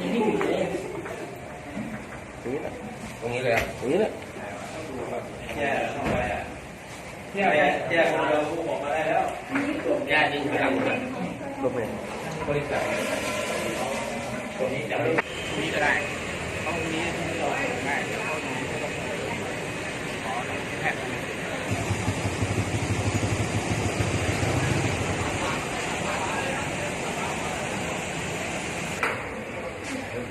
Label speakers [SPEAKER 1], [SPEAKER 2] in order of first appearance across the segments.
[SPEAKER 1] ตรงนี้เลยตรงนี้เลย
[SPEAKER 2] เนี่ยเนี่ยเนี่ยคนเราบอกมาได้แล้ว
[SPEAKER 1] ญาติยิงไปทำกันลงไป
[SPEAKER 2] บริษัทตัวนี้จะไม่
[SPEAKER 1] นี่ก็ได้ต้องนี้เราง่ายเดี๋ยวเขาดูขอแพทย์
[SPEAKER 2] ลูก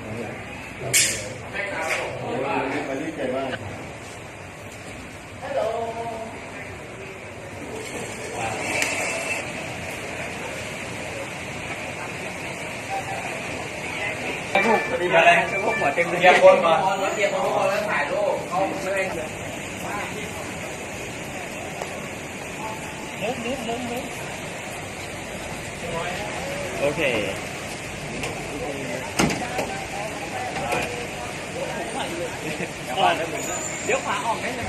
[SPEAKER 2] มีอะไรพวกหัวเต็มเลยเรียกคนมา
[SPEAKER 1] รถเกียร์ของเขาแล้วถ่ายรูปเขาไม่ได้เลย
[SPEAKER 2] โอเค เดี๋ยวขวาออกได้เลย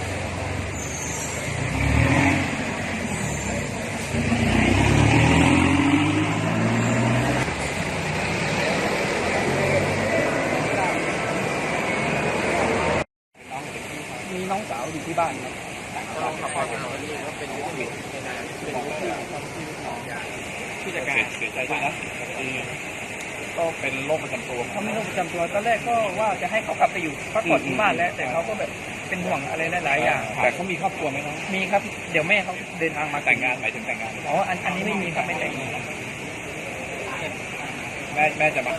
[SPEAKER 3] มีน้องสาวอยู่ที่บ้านครับ
[SPEAKER 1] เราขับพอเป็นคนนี้ก็เป็นโควิดไม่นานเป็นโควิด
[SPEAKER 2] ผู้จัดการเสียใจด้วยนะ ก็เป็นโรคประจำตัว
[SPEAKER 3] เขาไม่โรคประจำตัวตอนแรกก็ว่าจะให้เขากลับไปอยู่พักผ่อนที่บ้านแล้ว แต่เขาก็แบบเป็นห่วงอะไรหลายๆอย่าง
[SPEAKER 2] แต่เขามีครอบครัวไหมน้อง
[SPEAKER 3] มีครับเดี๋ยวแม่เขาเดินทางมา
[SPEAKER 2] แต่งงานหมายถึงแต่งงาน
[SPEAKER 3] อ๋ออันอันนี้ไม่มีครับไม่แต่ง
[SPEAKER 2] แม่แม่จะมา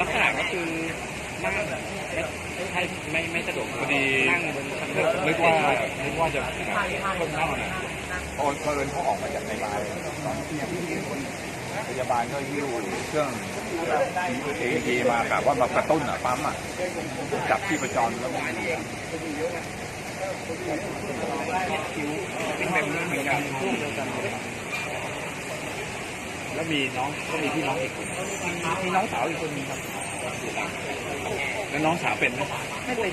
[SPEAKER 2] ลักษณะก็คือนั่งไม่ใช่ไม่ไม่สะดวกพอดีนั่งบนนึกว่านึกว่าจะคนนั่งนะพอเอิญเขาออกมาจากในบ้านตอนที่พ ยาบาลก็ยิ้วเครื่องเอทีมากะว่ามากระตุ้นอะปั๊มอะจับที่ประจรแล้วไม่ดี
[SPEAKER 3] เป็นแบบนี้เหมือนกันพวกเดียวกัน
[SPEAKER 2] แล้วมีน้องก็มีพี่น้องอีกคน
[SPEAKER 3] มีน้องสาวอีกคนนึงครับ
[SPEAKER 2] แล้วน้องสาวเป็นไหม
[SPEAKER 3] ไม่เป็น